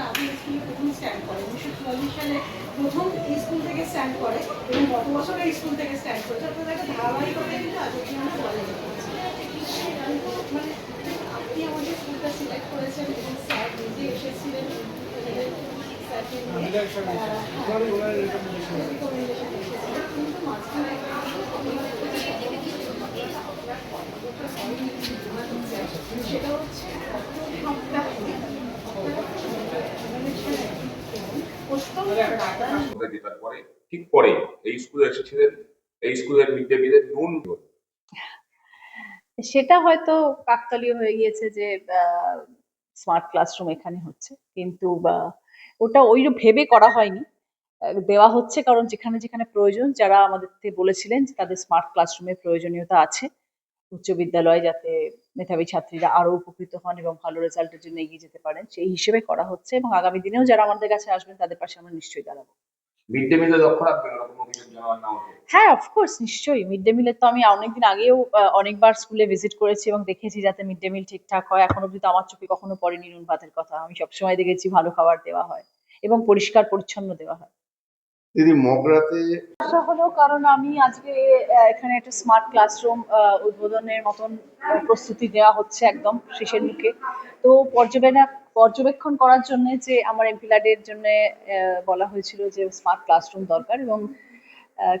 Nothing স্কুলে প্রথম stand করে। উনিশশো চুয়াল্লিশ সালে প্রথম স্কুল থেকে স্ট্যান্ড করে এবং গত বছর এই স্কুল থেকে স্ট্যান্ড করেছে অর্থাৎ একটা ধারাবাহিকতা কিন্তু আজ অব্দি আমরা বলা মানে আপনি আমাদের স্কুলটা সিলেক্ট করেছেন এবং স্যার নিজে এসেছিলেন। হ্যাঁ, এসেছিল। কিন্তু মাঝখানে সেটা হচ্ছে সপ্তাহে ঠিক পরে এই স্কুলে এসেছিলেন এই স্কুলের মিড ডে মিলের নুন সেটা হয়তো কাকতালীয় হয়ে গিয়েছে যে স্মার্ট ক্লাসরুম এখানে হচ্ছে। কিন্তু ওটা ওই ভেবে করা হয়নি। দেওয়া হচ্ছে কারণ যেখানে যেখানে প্রয়োজন, যারা আমাদেরকে বলেছিলেন যে তাদের স্মার্ট ক্লাসরুমের প্রয়োজনীয়তা আছে। উচ্চ বিদ্যালয় যাতে মেধাবী ছাত্রীরা আরও উপকৃত হন এবং ভালো রেজাল্টের জন্য এগিয়ে যেতে পারেন সেই হিসেবে করা হচ্ছে এবং আগামী দিনেও যারা আমাদের কাছে আসবেন তাদের পাশে আমরা নিশ্চয়ই দাঁড়াবো। মিড ডে মিলে লক্ষ্য রাখবেন হ্যাঁ অফকোর্স নিশ্চয়ই। মিড ডে মিলের তো আমি অনেকদিন আগেও অনেকবার স্কুলে ভিজিট করেছি এবং দেখেছি যাতে মিড ডে মিল ঠিকঠাক হয়। এখন অব্দি তো আমার চোখে কখনো পড়েনি নুন ভাতের কথা। আমি সবসময় দেখেছি ভালো খাবার দেওয়া হয় এবং পরিষ্কার পরিচ্ছন্ন দেওয়া হয়। দিদি মগরাতে আশা হলো কারণ আমি আজকে এখানে একটা স্মার্ট ক্লাসরুম উদ্বোধনের মতন প্রস্তুতি দেওয়া হচ্ছে একদম শেষের মুখে তো পর্যবেক্ষণ পর্যবেক্ষণ করার জন্য যে আমার এমপিলাডের জন্য বলা হয়েছিল যে স্মার্ট ক্লাসরুম দরকার এবং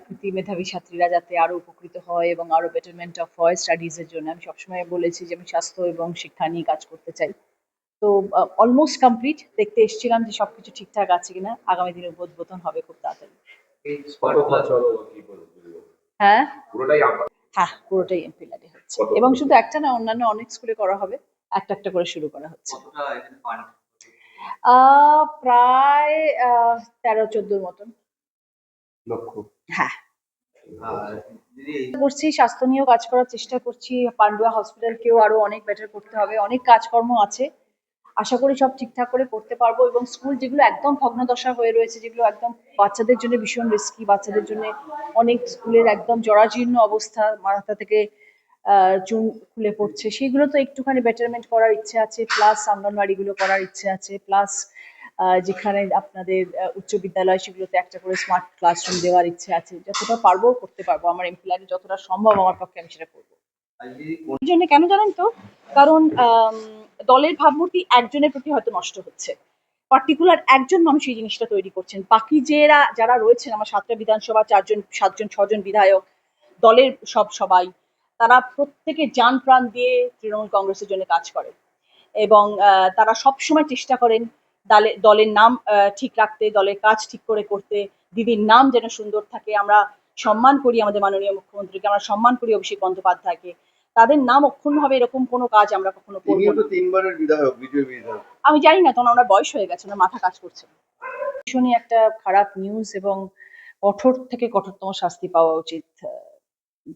কৃতি মেধাবী ছাত্রীরা যাতে আরও উপকৃত হয় এবং আরও বেটারমেন্ট অফ হয় স্টাডিজ এর জন্য। আমি সবসময় বলেছি যে আমি স্বাস্থ্য এবং শিক্ষা নিয়ে কাজ করতে চাই। তো অলমোস্ট কমপ্লিট দেখতে এসেছিলাম যে সবকিছু ঠিকঠাক আছে কিনা। আগামী দিনে উদ্বোধন হবে খুব তাড়াতাড়ি। হ্যাঁ? হ্যাঁ পুরোটাই এমপি ল্যাডে হচ্ছে। এবং শুধু একটা না অন্যান্য অনেক স্কুলে করা হবে। একটা একটা করে শুরু করা হচ্ছে। প্রায় তেরো চোদ্দোর মতন। হ্যাঁ। করছি স্বাস্থ্য নিয়েও কাজ করার চেষ্টা করছি। পান্ডুয়া হসপিটালকেও আরও অনেক বেটার করতে হবে। অনেক কাজকর্ম আছে। আশা করি সব ঠিকঠাক করে করতে পারব এবং স্কুল যেগুলো একদম ভগ্নদশা হয়ে রয়েছে যেগুলো একদম বাচ্চাদের জন্য ভীষণ রিস্কি বাচ্চাদের জন্য অনেক স্কুলের একদম জরাজীর্ণ অবস্থা মাথা থেকে চুন খুলে পড়ছে সেগুলো তো একটুখানি বেটারমেন্ট করার ইচ্ছে আছে প্লাস অঙ্গনওয়াড়িগুলো করার ইচ্ছে আছে প্লাস যেখানে আপনাদের উচ্চ বিদ্যালয় সেগুলোতে একটা করে স্মার্ট ক্লাসরুম দেওয়ার ইচ্ছে আছে যতটা পারব করতে পারব আমার এমপ্লয়ারি যতটা সম্ভব আমার পক্ষে আমি সেটা করব। এই জন্য কেন জানেন তো? কারণ দলের ভাবমূর্তি একজনের প্রতি হয়তো নষ্ট হচ্ছে। পার্টিকুলার একজন মানুষ এই জিনিসটা তৈরি করছেন। বাকি যারা যারা রয়েছেন, আমার সাতটা বিধানসভা, চারজন, সাতজন, ছজন বিধায়ক, দলের সব সবাই, তারা প্রত্যেকে যান প্রাণ দিয়ে তৃণমূল কংগ্রেসের জন্য কাজ করে এবং তারা সব সময় চেষ্টা করেন দলে- দলের নাম ঠিক রাখতে, দলের কাজ ঠিক করে করতে, দিদির নাম যেন সুন্দর থাকে। আমরা সম্মান করি আমাদের মাননীয় মুখ্যমন্ত্রীকে, আমরা সম্মান করি অভিষেক বন্দ্যোপাধ্যায়কে। তাদের নাম অক্ষুণ্ণ হবে এরকম কোনো কাজ আমরা কখনো করব না। তিনবারের বিধায়ক বিজয় বিধায়ক। আমি জানি না তখন আমরা বয়স হয়ে গেছে ওনার মাথা কাজ করছে না। ভীষণই একটা খারাপ নিউজ এবং কঠোর থেকে কঠোরতম শাস্তি পাওয়া উচিত আহ,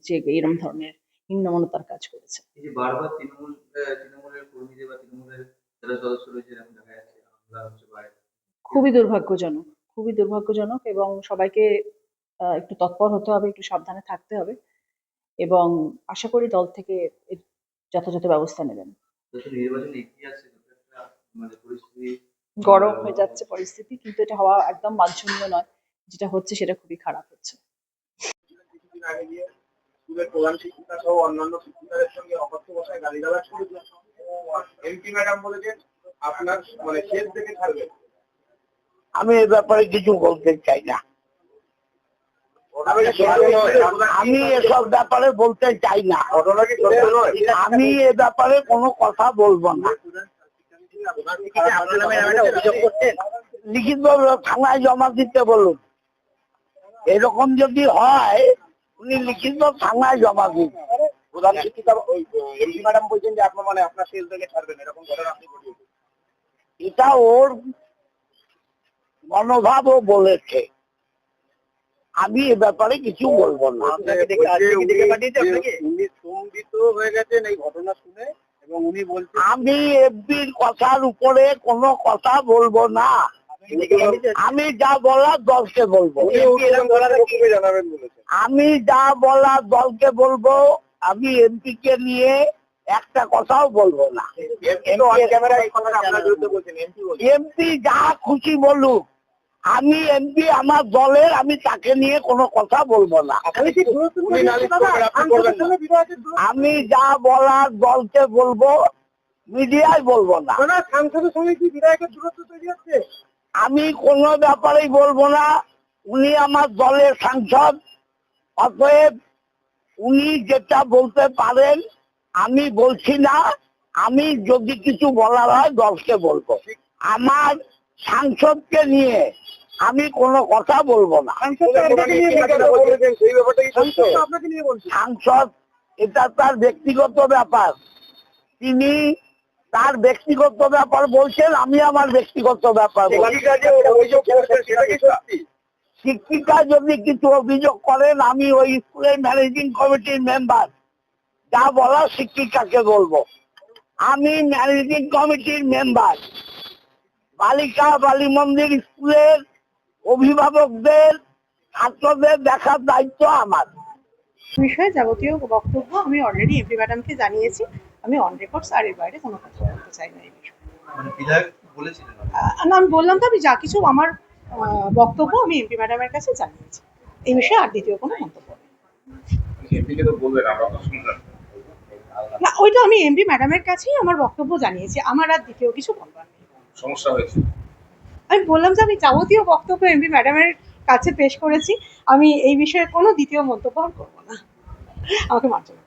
যে এরকম ধরনের নিম্নমনতার কাজ করেছে। এই যে বারবার তৃণমূল আহ, তৃণমূলের কর্মীদের বা তৃণমূলের যারা সদস্য রয়েছে এরকম দেখা যাচ্ছে হামলা হচ্ছে বা খুবই দুর্ভাগ্যজনক খুবই দুর্ভাগ্যজনক এবং সবাইকে আহ, একটু তৎপর হতে হবে একটু সাবধানে থাকতে হবে। এবং আশা করি দল থেকে যথাযথ ব্যবস্থা নেবেন। মানে পরিস্থিতি গরম হয়ে যাচ্ছে পরিস্থিতি কিন্তু এটা হওয়া একদম বাঞ্ছনীয় নয়। যেটা হচ্ছে সেটা খুবই খারাপ হচ্ছে। কিছুদিন আগে গিয়ে স্কুলের প্রধান শিক্ষিকা সহ অন্যান্য শিক্ষিকাদের সঙ্গে অকথ্য ভাষায় গালিগালাজ করেছেন এমপি ম্যাডাম বলেছেন আপনার মানে শেষ ছাড়বেন। আমি এ ব্যাপারে কিছু বলতে চাই না। আমি এসব ব্যাপারে বলতে চাই না। আমি এ ব্যাপারে কোনো কথা বলব না। লিখিত থানায় জমা দিতে বলুন। এরকম যদি হয় উনি লিখিত থানায় জমা দিন। প্রধান শিক্ষিকা ওই ম্যাডাম বলছেন যে আপনার মানে আপনার শেষ থেকে ছাড়বেন এরকম ঘটনা আপনি এটা ওর মনোভাবও বলেছে। আমি এ ব্যাপারে কিছু বলব না। উনি হয়ে গেছেন এই ঘটনা শুনে এবং উনি বলছেন আমি এফবির কথার উপরে কোনো কথা বলব না। আমি যা বলার দলকে বলব। আমি যা বলার দলকে বলব আমি এমপি কে নিয়ে একটা কথাও বলব না। এমপি যা খুশি বলুক। আমি এমপি আমার দলের আমি তাকে নিয়ে কোনো কথা বলব না। আমি যা বলার দলকে বলব মিডিয়ায় বলব না। সাংসদের সঙ্গে কি বিধায়কের দূরত্ব তৈরি হচ্ছে? আমি কোনো ব্যাপারেই বলব না। উনি আমার দলের সাংসদ। অতএব উনি যেটা বলতে পারেন আমি বলছি না। আমি যদি কিছু বলার হয় দলকে বলব। আমার সাংসদকে নিয়ে আমি কোনো কথা বলব না। সাংসদ এটা তার ব্যক্তিগত ব্যাপার। তিনি তার ব্যক্তিগত ব্যাপার বলছেন আমি আমার ব্যক্তিগত ব্যাপার শিক্ষিকা যদি কিছু অভিযোগ করেন আমি ওই স্কুলের ম্যানেজিং কমিটির মেম্বার। যা বলা শিক্ষিকাকে বলব। আমি ম্যানেজিং কমিটির মেম্বার। বালিকা বালি মন্দির স্কুলের অভিভাবকদের ছাত্রদের দেখার দায়িত্ব আমার। বিষয়ে যাবতীয় বক্তব্য আমি অলরেডি এমপি ম্যাডামকে জানিয়েছি। আমি অন রেকর্ড আর এর বাইরে কোনো কথা বলতে চাই না এই বিষয়ে। মানে না আমি বললাম তো আমি যা কিছু আমার বক্তব্য আমি এমপি ম্যাডামের কাছে জানিয়েছি। এই বিষয়ে আর দ্বিতীয় কোনো মন্তব্য না ওইটা আমি এমপি ম্যাডামের কাছেই আমার বক্তব্য জানিয়েছি। আমার আর দ্বিতীয় কিছু বলবার সমস্যা হয়েছে। আমি বললাম যে আমি যাবতীয় বক্তব্য এমপি ম্যাডামের কাছে পেশ করেছি। আমি এই বিষয়ে কোনো দ্বিতীয় মন্তব্য আর করব না। আমাকে মার্জনা